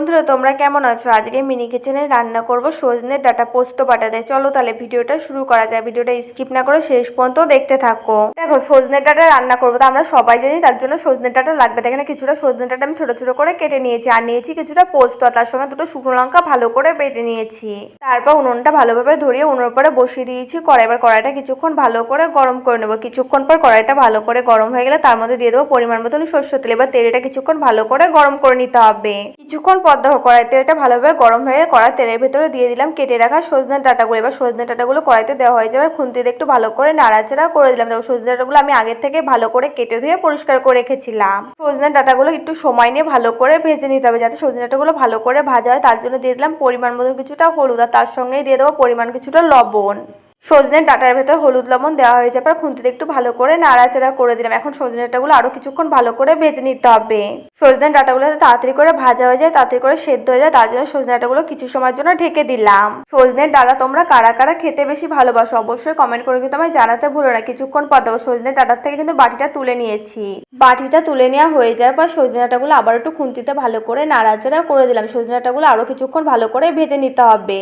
বন্ধুরা, তোমরা কেমন আছো? আজকে মিনি কিচেনে রান্না করব সজনের ডাটা পোস্ত বাটা দেয়। চলো তাহলে ভিডিওটা শুরু করা যায় ভিডিওটা স্কিপ না করে শেষ পর্যন্ত দেখতে থাকো। দেখো সজনের ডাটা রান্না করব। তো আমরা সবাই জানি তার জন্য সজনের ডাটা লাগবে। এখানে কিছুটা সজনের ডাটা আমি ছোট ছোট করে কেটে নিয়েছি আর নিয়েছি কিছুটা পোস্ত তার সঙ্গে দুটো শুকনো লঙ্কা ভালো করে বেটে নিয়েছি। তারপর উনুনটা ভালোভাবে ধরিয়ে উনুনের পরে বসিয়ে দিয়েছি। কড়াই, এবার কড়াইটা কিছুক্ষণ ভালো করে গরম করে নেব। কিছুক্ষণ পর কড়াইটা ভালো করে গরম হয়ে গেলে তার মধ্যে দিয়ে দেবো পরিমাণ মতন সর্ষে তেল। এবার তেলটা কিছুক্ষণ ভালো করে গরম করে নিতে হবে। কিছুক্ষণ পর দেখো কড়াই তেলটা ভালোভাবে গরম হয়ে কড়াই তেলের ভেতরে দিয়ে দিলাম, কেটে রাখা সজনে ডাটাগুলো। এবার সজনে ডাটাগুলো কড়াইতে দেওয়া হয়ে যাবে খুন্তি দিয়ে একটু ভালো করে নাড়াচাড়া করে দিলাম। দেখো, সজনে ডাটাগুলো আমি আগের থেকে ভালো করে কেটে ধুয়ে পরিষ্কার করে রেখেছিলাম। সজনে ডাটাগুলো একটু সময় নিয়ে ভালো করে ভেজে নিতে হবে যাতে সজনে ডাটাগুলো ভালো করে ভাজা হয়। তার জন্য দিয়ে দিলাম পরিমাণ মতো কিছুটা হলুদ আর তার সঙ্গেই দিয়ে দেবো পরিমাণ কিছুটা লবণ। সজনের ডাটার ভেতর হলুদ লবণ দেওয়া হয়ে যাবে আর খুন্তিতে একটু ভালো করে নাড়াচাড়া করে দিলাম। এখন সজনে ডাটাগুলো আরও কিছুক্ষণ ভালো করে ভেজে নিতে হবে। সজনের ডাটাগুলো তাড়াতাড়ি করে ভাজা হয়ে যায়, তাড়াতাড়ি করে সেদ্ধ হয়ে যায়, তার জন্য সজনে ডাটাগুলো কিছু সময়ের জন্য ঢেকে দিলাম। সজনের ডাটা তোমরা কারা কারা খেতে বেশি ভালোবাসো অবশ্যই কমেন্ট করে কিন্তু আমায় জানাতে ভুলো না। কিছুক্ষণ পর দেবো সজনের ডাটার থেকে কিন্তু বাটিটা তুলে নিয়েছি। বাটিটা তুলে নেওয়া হয়ে যাওয়ার পর সজনে ডাটাগুলো আবার একটু খুন্তিতে ভালো করে নাড়াচাড়া করে দিলাম। সজনে ডাটাগুলো আরও কিছুক্ষণ ভালো করে ভেজে নিতে হবে।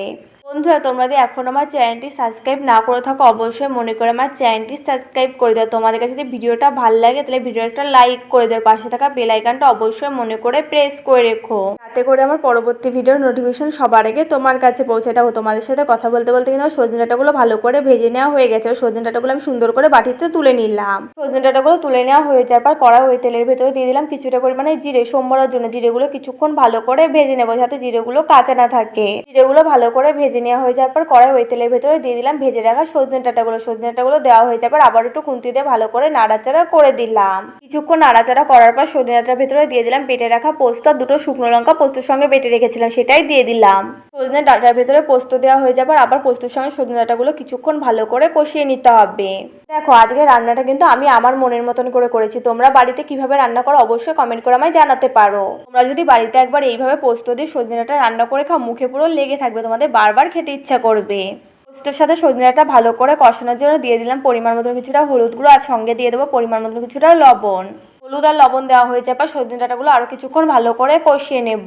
বন্ধুরা, তোমরা যদি এখন আমার চ্যানেলটি সাবস্ক্রাইব না করে থাকো, অবশ্যই মনে করে আমার চ্যানেলটি সাবস্ক্রাইব করে দাও। তোমাদের কাছে যদি ভিডিওটা ভালো লাগে, তাহলে ভিডিওটা লাইক করে দাও। পাশে থাকা বেল আইকনটা অবশ্যই মনে করে প্রেস করে রেখো। তাতে করে আমার পরবর্তী ভিডিওর নোটিফিকেশন সবার আগে তোমার কাছে পৌঁছে দেবো। তোমাদের সাথে কথা বলতে বলতে কিন্তু সজনে ডাটাগুলো ভালো করে ভেজে নেওয়া হয়ে গেছে। সজনে ডাটাগুলো আমি সুন্দর করে বাটিতে তুলে নিলাম। সজনে ডাটাগুলো তুলে নেওয়া হয়ে যাওয়ার পর কড়া হয়ে তেলের ভেতরে দিয়ে দিলাম কিছুটা পরিমাণে জিরে সোমবারের জন্য। জিরেগুলো কিছুক্ষণ ভালো করে ভেজে নেব যাতে জিরেগুলো কাঁচা না থাকে। জিরেগুলো ভালো করে ভেজে নেওয়া হয়ে যাওয়ার পর কড়াই ওই তেলের ভেতরে দিয়ে দিলাম ভেজে রাখা সজনে ডাটাগুলো। সজনে ডাটাগুলো দেওয়া হয়ে যাওয়ার পর আবার একটু খুন্তি দিয়ে ভালো করে নাড়াচাড়া করে দিলাম। কিছুক্ষণ নাড়াচাড়া করার পর সজনে ডাটার ভেতরে দিয়ে দিলাম পেটে রাখা পোস্ত দুটো শুকনো লঙ্কা পোস্তর সঙ্গে বেটে রেখেছিলাম, সেটাই দিয়ে দিলাম। সজনে ডাটার ভেতরে পোস্ত দেওয়া হয়ে যাবার আবার পোস্তর সঙ্গে সজনে ডাটাগুলো কিছুক্ষণ ভালো করে কষিয়ে নিতে হবে। দেখো আজকে রান্নাটা কিন্তু আমি আমার মনের মতন করে করেছি। তোমরা বাড়িতে কীভাবে রান্না করো অবশ্যই কমেন্ট করে আমায় জানাতে পারো। তোমরা যদি বাড়িতে একবার এইভাবে পোস্ত দিয়ে সজনে ডাটা রান্না করে খাও, মুখে পুরো লেগে থাকবে, তোমাদের বারবার খেতে ইচ্ছা করবে। পোস্তের সাথে সজনে ডাঁটা ভালো করে কষানোর জন্য দিয়ে দিলাম পরিমাণ মতো কিছুটা হলুদ গুঁড়ো আর সঙ্গে দিয়ে দেবো পরিমাণ মতো কিছুটা লবণ। হলুদ আর লবণ দেওয়া হয়ে যাবে সজনে ডাঁটাগুলো আরও কিছুক্ষণ ভালো করে কষিয়ে নেব।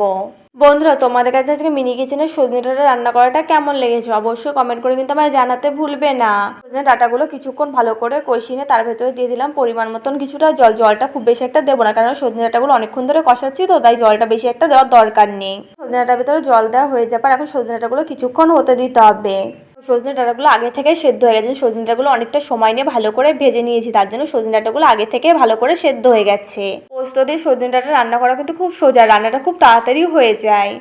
বন্ধুরা, তোমাদের কাছে আজকে মিনি কিচেনের সজনে ডাঁটা রান্না করাটা কেমন লেগেছে অবশ্যই কমেন্ট করে কিন্তু আমায় জানাতে ভুলবে না। সজনে ডাঁটাগুলো কিছুক্ষণ ভালো করে কষিয়ে নিয়ে তার ভেতরে দিয়ে দিলাম পরিমাণ মতন কিছুটা জল। জলটা খুব বেশি একটা দেবো না, কারণ সজনে ডাঁটাগুলো অনেকক্ষণ ধরে কষাচ্ছি তো, তাই জলটা বেশি একটা দেওয়ার দরকার নেই। সজনে ডাঁটার ভেতরে জল দেওয়া হয়ে যাবে আর এখন সজনে ডাঁটাগুলো কিছুক্ষণ হতে দিতে হবে। সজনে ডাঁটাগুলো আগে থেকে সেদ্ধ হয়ে গেছে। সজনে ডাঁটাগুলো অনেকটা সময় নিয়ে ভালো করে ভেজে নিয়েছি, তার জন্য সজনে ডাঁটাগুলো আগে থেকে ভালো করে সেদ্ধ হয়ে গেছে। পোস্ত দিয়ে সজনে ডাঁটা রান্না করা কিন্তু খুব সোজা, রান্নাটা খুব তাড়াতাড়ি হয়ে যায়।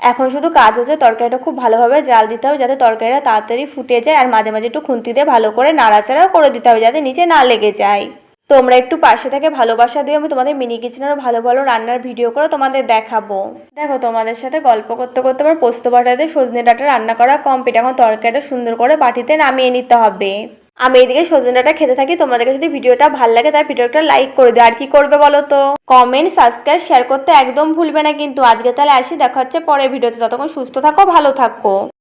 এখন শুধু কাজ হচ্ছে তরকারিটা খুব ভালোভাবে জাল দিতে হবে, যাতে তরকারিটা তাড়াতাড়ি ফুটে যায়, আর মাঝে মাঝে একটু খুন্তি দিয়ে ভালো করে নাড়াচাড়াও করে দিতে হবে, যাতে নিচে না লেগে যায়। তোমরা একটু পাশে থেকে ভালোবাসা দিয়ে আমি তোমাদের মিনি কিচেনের ভালো ভালো রান্নার ভিডিও করে তোমাদের দেখাবো। দেখো, তোমাদের সাথে গল্প করতে করতে আমার পোস্ত বাটা দিয়ে সজনে ডাটা রান্না করা কমপ্লিট এখন তরকারিটা সুন্দর করে বাটিতে নামিয়ে নিতে হবে। আমি এদিকে সজনে ডাঁটা খেতে থাকি, তোমাদেরকে যদি ভিডিওটা ভালো লাগে তাই ভিডিওটা লাইক করে দিও। আর কি করবে বলো তো? কমেন্ট সাবস্ক্রাইব শেয়ার করতে একদম ভুলবে না কিন্তু। আজকে তাহলে আসি, দেখা হচ্ছে পরের ভিডিওতে ততক্ষণ সুস্থ থাকো, ভালো থাকো।